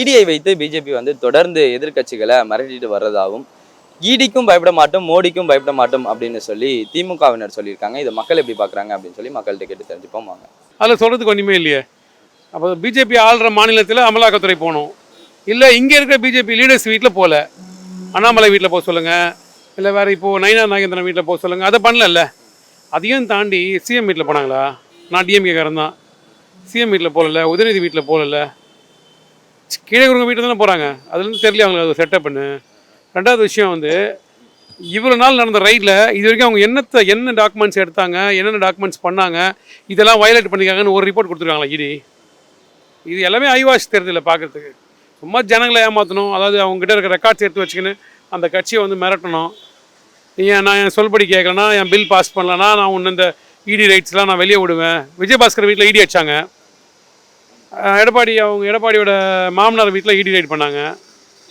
இடியை வைத்து பிஜேபி வந்து தொடர்ந்து எதிர்க்கட்சிகளை மிரட்டிட்டு வர்றதாகவும் ஈடிக்கும் பயப்பட மாட்டோம் மோடிக்கும் பயப்பட மாட்டோம் அப்படின்னு சொல்லி திமுகவினர் சொல்லியிருக்காங்க. இதை மக்கள் எப்படி பார்க்குறாங்க அப்படின்னு சொல்லி மக்கள்கிட்ட கேட்டு தெரிஞ்சுப்போம் வாங்க. அதில் சொல்கிறதுக்கு ஒன்றுமே இல்லையே. அப்போ பிஜேபி ஆள்ற மாநிலத்தில் அமலாக்கத்துறை போகணும். இல்லை இங்கே இருக்கிற பிஜேபி லீடர்ஸ் வீட்டில் போகல. அண்ணாமலை வீட்டில் போக சொல்லுங்கள் இல்லை வேறு இப்போது நயனா நாகேந்திரன் வீட்டில் போக சொல்லுங்கள் அதை பண்ணலல்ல. அதையும் தாண்டி சிஎம் வீட்டில் போனாங்களா? நான் டிஎம்கேக்காரன் தான். சிஎம் வீட்டில் போகல உதயநிதி வீட்டில் போகல. கீழே குறுங்க வீட்டில் தானே போகிறாங்க அதுலேருந்து தெரியல அவங்களுக்கு அது செட்டப் பண்ணு ரெண்டாவது விஷயம் வந்து இவ்வளோ நாள் நடந்த ரைடில் இது வரைக்கும் அவங்க என்னத்தை என்ன டாக்குமெண்ட்ஸ் எடுத்தாங்க என்னென்ன டாக்குமெண்ட்ஸ் பண்ணாங்க இதெல்லாம் வயலேட் பண்ணிக்காங்கன்னு ஒரு ரிப்போர்ட் கொடுத்துருக்காங்களா இடி. இது எல்லாமே ஐவாஷ் தெரியல பார்க்குறதுக்கு சும்மா ஜனங்களை ஏமாற்றணும் அதாவது அவங்ககிட்ட இருக்க ரெக்கார்ட்ஸ் எடுத்து வச்சுக்கின்னு அந்த கட்சியை வந்து மிரட்டணும். நீங்கள் நான் என் சொல்படி கேட்கலன்னா என் பில் பாஸ் பண்ணலன்னா நான் ஒன்று இந்த இடி ரைட்ஸ்லாம் நான் வெளியே விடுவேன். விஜயபாஸ்கர் வீட்டில் இடி வச்சாங்க எடப்பாடி அவங்க எடப்பாடியோட மாமனார் வீட்டில் இடி ரைட் பண்ணாங்க.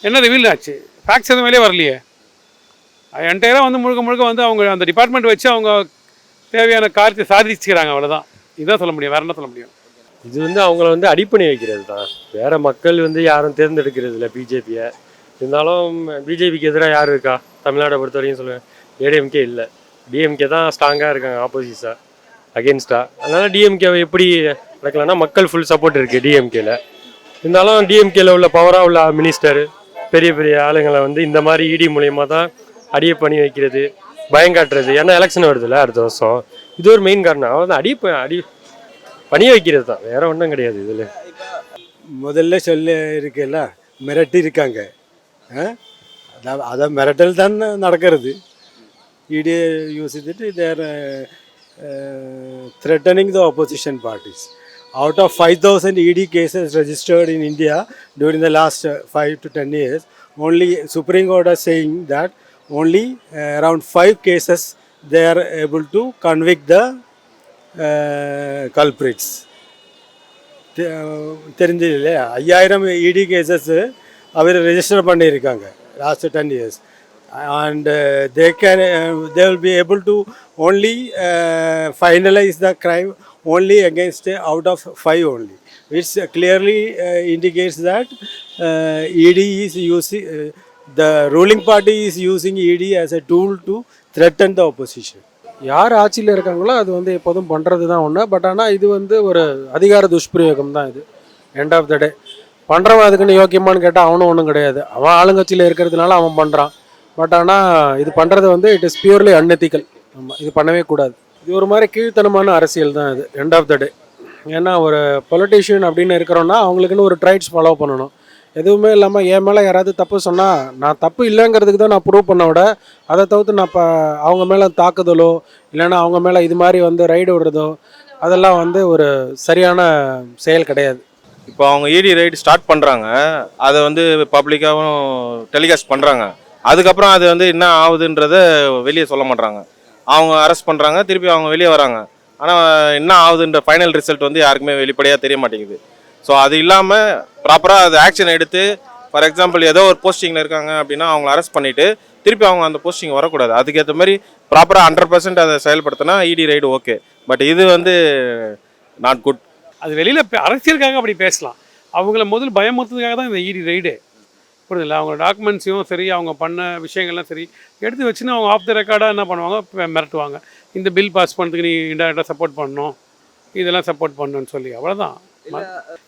என்ன ரிவீல் ஆச்சு? ஃபேக்ட்ஸ் எதுவும் வெளியே வரலையே. என்டையராக வந்து முழுக்க முழுக்க வந்து அவங்க அந்த டிபார்ட்மெண்ட் வச்சு அவங்க தேவையான காரியத்தை சாதிச்சுக்கிறாங்க அவ்வளோதான் இதுதான் சொல்ல முடியும். வேற என்ன சொல்ல முடியும்? இது வந்து அவங்கள வந்து அடிப்பணி வைக்கிறது தான் வேறு மக்கள் வந்து யாரும் தேர்ந்தெடுக்கிறது இல்லை பிஜேபியை. இருந்தாலும் பிஜேபிக்கு எதிராக யார் இருக்கா? தமிழ்நாடை பொறுத்த வரைக்கும் சொல்லுவேன். ஏடிஎம்கே இல்லை. டிஎம்கே தான் ஸ்ட்ராங்காக இருக்காங்க ஆப்போசிட்ஸாக அகேன்ஸ்டா அதனால டிஎம்கேவை எப்படி நடக்கலாம்னா மக்கள் ஃபுல் சப்போர்ட் இருக்குது டிஎம்கேல இருந்தாலும் டிஎம்கேல உள்ள பவராக உள்ள மினிஸ்டர் பெரிய பெரிய ஆளுங்களை வந்து இந்த மாதிரி இடி மூலயமா தான் அடியை பண்ணி வைக்கிறது பயம் காட்டுறது. ஏன்னா எலெக்ஷன் வருதுல்ல அடுத்த வருஷம். இது ஒரு மெயின் காரணம். அவன் அடி அடி பணி வைக்கிறது தான். வேற ஒன்றும் கிடையாது இதில். முதல்ல சொல்ல இருக்குல்ல மிரட்டி இருக்காங்க. அதான் அதான் மிரட்டல் தான் நடக்கிறது. இடியை யோசித்துட்டு வேறு தேர் threatening the opposition parties. Out of 5,000 ED cases registered in India during the last uh, 5 to 10 years, only Supreme Court is saying that only uh, around 5 cases they are able to convict the uh, culprits. தெ- தெரிஞ்சது இல்லையா ஐயாயிரம் ED cases அவர் register பண்ணியிருக்காங்க last ten years and they can they will be able to only finalise the crime only against out of five only it's clearly indicates that ED is using the ruling party is using ED as a tool to threaten the opposition. யார் ஆட்சியில் இருக்காங்களோ அது வந்து எப்போதும் பண்ணுறது தான் ஒன்று but ஆனால் இது வந்து ஒரு அதிகார துஷ்பிரயோகம் தான் இது. எண்ட் ஆஃப் த டே பண்ணுறவன் அதுக்குன்னு யோக்கியமான்னு கேட்டால் அவனும் ஒன்றும் கிடையாது. அவன் ஆளுங்கட்சியில் இருக்கிறதுனால அவன் பண்ணுறான் பட் ஆனால் இது பண்ணுறது வந்து இட் இஸ் பியூர்லி அன்எத்திக்கல் ஆமாம் இது பண்ணவே கூடாது. இது ஒரு மாதிரி கீழ்த்தனமான அரசியல் தான் இது எண்ட் ஆஃப் த டே ஏன்னா ஒரு பொலிட்டீஷியன் அப்படின்னு இருக்கிறோன்னா அவங்களுக்குன்னு ஒரு ட்ரைட்ஸ் ஃபாலோ பண்ணணும். எதுவுமே இல்லாமல் என் மேலே யாராவது தப்பு சொன்னால் நான் தப்பு இல்லைங்கிறதுக்கு தான் நான் ப்ரூவ் பண்ண விட அதை தவிர்த்து நான் இப்போ அவங்க மேலே தாக்குதலோ இல்லைன்னா அவங்க மேலே இது மாதிரி வந்து ரைடு விடுறதோ அதெல்லாம் வந்து ஒரு சரியான செயல் கிடையாது. இப்போ அவங்க இடி ரைடு ஸ்டார்ட் பண்ணுறாங்க அதை வந்து பப்ளிக்காகவும் டெலிகாஸ்ட் பண்ணுறாங்க அதுக்கப்புறம் அது வந்து என்ன ஆகுதுன்றத வெளியே சொல்ல மாட்றாங்க. அவங்க அரெஸ்ட் பண்ணுறாங்க திருப்பி அவங்க வெளியே வராங்க. ஆனால் என்ன ஆகுதுன்ற ஃபைனல் ரிசல்ட் வந்து யாருக்குமே வெளிப்படையாக தெரிய மாட்டேங்குது. ஸோ அது இல்லாமல் ப்ராப்பராக அது ஆக்ஷன் எடுத்து ஃபார் எக்ஸாம்பிள் ஏதோ ஒரு போஸ்டிங்கில் இருக்காங்க அப்படின்னா அவங்கள அரெஸ்ட் பண்ணிவிட்டு திருப்பி அவங்க அந்த போஸ்டிங் வரக்கூடாது. அதுக்கேற்ற மாதிரி ப்ராப்பராக ஹண்ட்ரட் பர்சன்ட் அதை செயல்படுத்தினா இடி ரைடு ஓகே பட் இது வந்து நாட் குட் அது வெளியில் அரசியலுக்காக அப்படி பேசலாம். அவங்கள முதல் பயமுறுத்துறதுக்காக தான் இந்த இடி ரைடு புரியுதுல்ல அவங்க டாக்குமெண்ட்ஸையும் சரி அவங்க பண்ண விஷயங்கள்லாம் சரி எடுத்து வச்சுன்னு அவங்க ஆஃப் த ரெக்கார்டாக என்ன பண்ணுவாங்க? மிரட்டுவாங்க. இந்த பில் பாஸ் பண்ணுறதுக்கு நீ இன்டெரக்டாக சப்போர்ட் பண்ணணும். இதெல்லாம் சப்போர்ட் பண்ணணும்னு சொல்லி. அவ்வளோதான்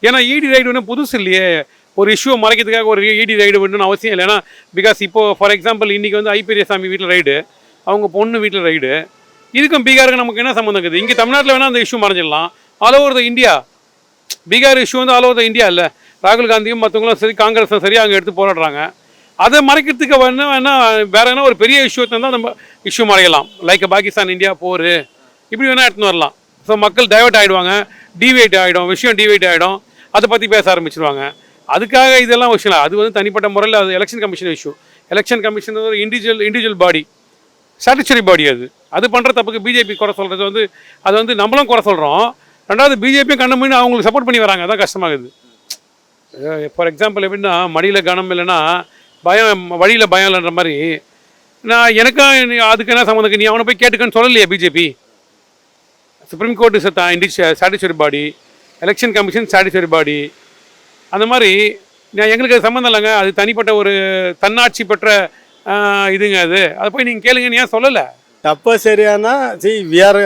ஏன்னா இடி ரைடு ஒன்றும் புதுசு இல்லையே. ஒரு இஷ்யூவை மறைக்கிறதுக்காக ஒரு இடி ரைடு வேணும்னு அவசியம் இல்லை. ஏன்னா பிகாஸ் இப்போ ஃபார் எக்ஸாம்பிள் இன்றைக்கி வந்து ஐ பெரியசாமி வீட்டில் ரைடு அவங்க பொண்ணு வீட்டில் ரைடு இதுக்கும் பீகாருக்கு நமக்கு என்ன சம்மந்தம் இருக்குது? இங்கே தமிழ்நாட்டில் வேணால் அந்த issue மறைஞ்சிடலாம். All over the India Bihar issue வந்து ஆல் ஓவர் த இந்தியா இல்லை. ராகுல் காந்தியும் மற்றவங்களும் சரி காங்கிரஸும் சரி அங்கே எடுத்து போராடுறாங்க. அதை மறைக்கிறதுக்கு வேணா வேணா வேற என்ன ஒரு பெரிய இஷ்யூ தான் நம்ம இஷ்யூ மறையலாம். லைக் பாகிஸ்தான் இந்தியா போர். இப்படி வேணால் எடுத்துன்னு வரலாம். ஸோ மக்கள் டைவெர்ட் ஆகிடுவாங்க டிவைட் ஆகிடும் விஷயம் டிவைட் ஆகிடும் அதை பற்றி பேச ஆரம்பிச்சிருவாங்க. அதுக்காக இதெல்லாம் விஷயம் இல்லை. அது வந்து தனிப்பட்ட முறையில் அது election commission issue election commission ஒரு individual individual body statutory body அது. அது பண்ணுற தப்புக்கு பிஜேபி குறை சொல்கிறது வந்து அது வந்து நம்மளும் குறை சொல்கிறோம் ரெண்டாவது பிஜேபியும் கண்ணு மீன் அவங்களுக்கு சப்போர்ட் பண்ணி வராங்க. அதான் கஷ்டமாகுது. ஃபார் எக்ஸாம்பிள் எப்படின்னா மடியில் கனம் இல்லைன்னா பயம் வழியில் பயம் இல்லைன்ற மாதிரி நான் எனக்கும் அதுக்கு என்ன சம்மந்தம் நீ அவனை போய் கேட்டுக்கன்னு சொல்லலையே BJP supreme court is in the statutory body election commission statutory body அந்த மாதிரி நான் எங்களுக்கு அது சம்மந்தம் இல்லைங்க. அது தனிப்பட்ட ஒரு தன்னாட்சி பெற்ற இதுங்க அது. அதை போய் நீங்கள் கேளுங்கன்னு ஏன் சொல்லலை? தப்பு சரியானா C V R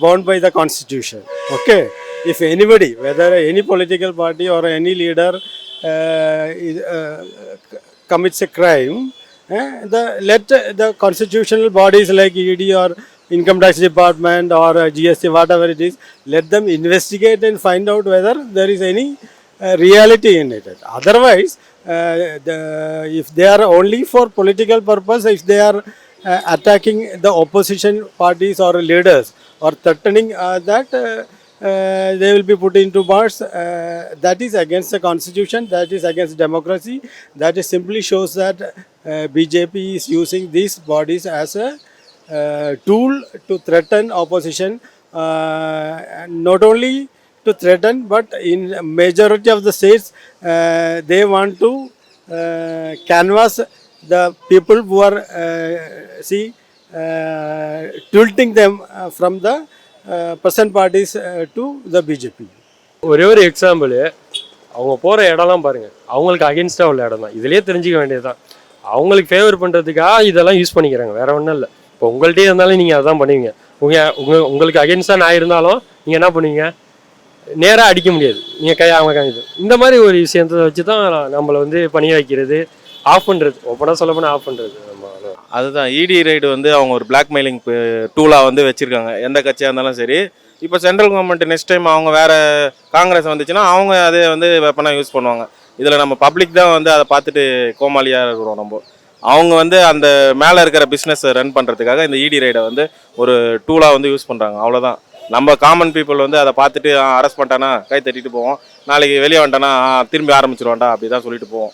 bound by the constitution okay if anybody, whether any political party or any leader uh, uh, commits a crime, eh, the let the constitutional bodies like ED or income tax department or uh, GST, whatever it is, let them investigate and find out whether there is any uh, reality in it. Otherwise, uh, the, if they are only for political purpose, if they are uh, attacking the opposition parties or leaders or threatening uh, that uh, uh, they will be put into bars. Uh, that is against the constitution. That is against democracy. That is simply shows that uh, BJP is using these bodies as a uh, tool to threaten opposition. Uh, not only to threaten, but in majority of the states, uh, they want to uh, canvass the people who are uh, see uh, tilting them uh, from the uh, parties to the BJP ஒரே ஒரு example அவங்க போகிற இடம்லாம் பாருங்க. அவங்களுக்கு அகென்ஸ்டாக உள்ள இடம் தான். இதுலேயே தெரிஞ்சுக்க வேண்டியதுதான். அவங்களுக்கு ஃபேவர் பண்ணுறதுக்காக இதெல்லாம் யூஸ் பண்ணிக்கிறாங்க. வேற ஒன்றும் இல்லை. இப்போ உங்கள்கிட்டயே இருந்தாலும் நீங்கள் அதான் பண்ணுவீங்க. உங்கள் உங்கள் உங்களுக்கு அகென்ஸ்டாக நான் இருந்தாலும் நீங்கள் என்ன பண்ணுவீங்க? நேராக அடிக்க முடியாது. நீங்கள் கை அவங்க கை இந்த மாதிரி ஒரு விஷயத்தை வச்சு தான் நம்மளை வந்து பணிய வைக்கிறது ஆஃப் பண்ணுறது ஒப்பனா சொல்ல போனால் ஆஃப் பண்ணுறது அதுதான் இடி ரைடு வந்து அவங்க ஒரு பிளாக்மெயிலிங் டூலாக வந்து வச்சுருக்காங்க. எந்த கட்சியாக இருந்தாலும் சரி. இப்போ சென்ட்ரல் கவர்மெண்ட் நெக்ஸ்ட் டைம் அவங்க வேறு காங்கிரஸ் வந்துச்சுன்னா அவங்க அதே வந்து வெப்பனாக யூஸ் பண்ணுவாங்க. இதில் நம்ம பப்ளிக் தான் வந்து அதை பார்த்துட்டு கோமாளியாக இருக்கிறோம் நம்ம. அவங்க வந்து அந்த மேலே இருக்கிற பிஸ்னஸை ரன் பண்ணுறதுக்காக இந்த இடி ரைடை வந்து ஒரு டூலாக வந்து யூஸ் பண்ணுறாங்க அவ்வளோதான் நம்ம காமன் பீப்புள் வந்து அதை பார்த்துட்டு அரெஸ்ட் பண்ணிட்டானா கை தட்டிட்டு போவோம். நாளைக்கு வெளியே வந்துட்டானா திரும்பி ஆரம்பிச்சிருவான்டா அப்படி தான் சொல்லிட்டு போவோம்.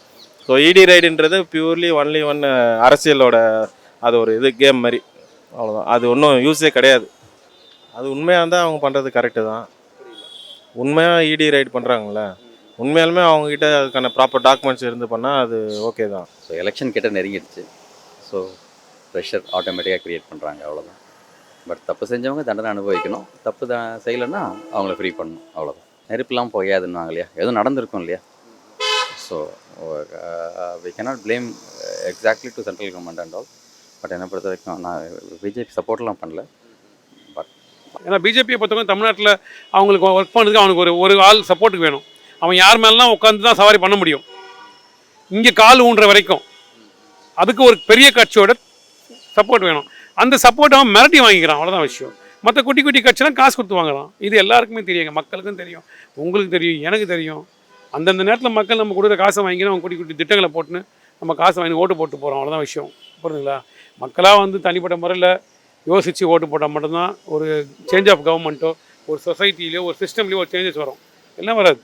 ஸோ இடி ரைடுன்றது பியூர்லி ஒன்லி ஒன் அரசியலோட அது ஒரு இது கேம் மாதிரி. அவ்வளோதான் அது ஒன்றும் யூஸே கிடையாது. அது உண்மையாக இருந்தால் அவங்க பண்ணுறது கரெக்டு தான். உண்மையாக இடி ரைடு பண்ணுறாங்களே உண்மையாலுமே அவங்கக்கிட்ட அதுக்கான ப்ராப்பர் டாக்குமெண்ட்ஸ் இருந்து பண்ணால் அது ஓகே தான். ஸோ எலெக்ஷன் கிட்ட நெருங்கிடுச்சு. ஸோ ப்ரெஷர் ஆட்டோமேட்டிக்காக க்ரியேட் பண்ணுறாங்க அவ்வளோதான் பட் தப்பு செஞ்சவங்க தண்டனை அனுபவிக்கணும். தப்பு தான் செய்யலைன்னா அவங்கள ஃப்ரீ பண்ணணும் அவ்வளோதான் நெருப்புலாம் புகையாதுன்னாங்க இல்லையா? எதுவும் நடந்திருக்கும் இல்லையா? So we cannot blame exactly to central government and all but என்னை பொறுத்த வரைக்கும் நான் பிஜேபி சப்போர்ட்லாம் பண்ணல. பட் ஏன்னா பிஜேபியை பொறுத்தவரைக்கும் தமிழ்நாட்டில் அவங்களுக்கு ஒர்க் பண்ணுறதுக்கு அவனுக்கு ஒரு ஒரு ஆள் சப்போர்ட்டுக்கு வேணும். அவன் யார் மேலாம் உட்காந்து தான் சவாரி பண்ண முடியும். இங்கே கால் ஊன்ற வரைக்கும் அதுக்கு ஒரு பெரிய கட்சியோட சப்போர்ட் வேணும். அந்த சப்போர்ட் அவன் மிரட்டி வாங்கிக்கிறான். அவ்வளோதான் விஷயம். மற்ற குட்டி குட்டி கட்சிலாம் காசு கொடுத்து வாங்குறான். இது எல்லாருக்குமே தெரியுங்க. மக்களுக்கும் தெரியும். உங்களுக்கு தெரியும். எனக்கு தெரியும். அந்தந்த நேரத்தில் மக்கள் நம்ம கொடுக்குற காசை வாங்கினா அவங்க குட்டி குட்டி திட்டங்களை போட்டுன்னு நம்ம காசை வாங்கி ஓட்டு போட்டு போகிறோம் அவ்வளோதான் விஷயம். புரியுதுங்களா மக்களாக வந்து தனிப்பட்ட முறையில் யோசித்து ஓட்டு போட்டால் மட்டும்தான் ஒரு சேஞ்ச் ஆஃப் கவர்மெண்ட்டோ ஒரு சொசைட்டிலையோ ஒரு சிஸ்டம்லேயோ ஒரு சேஞ்சஸ் வரும். எல்லாம் வராது.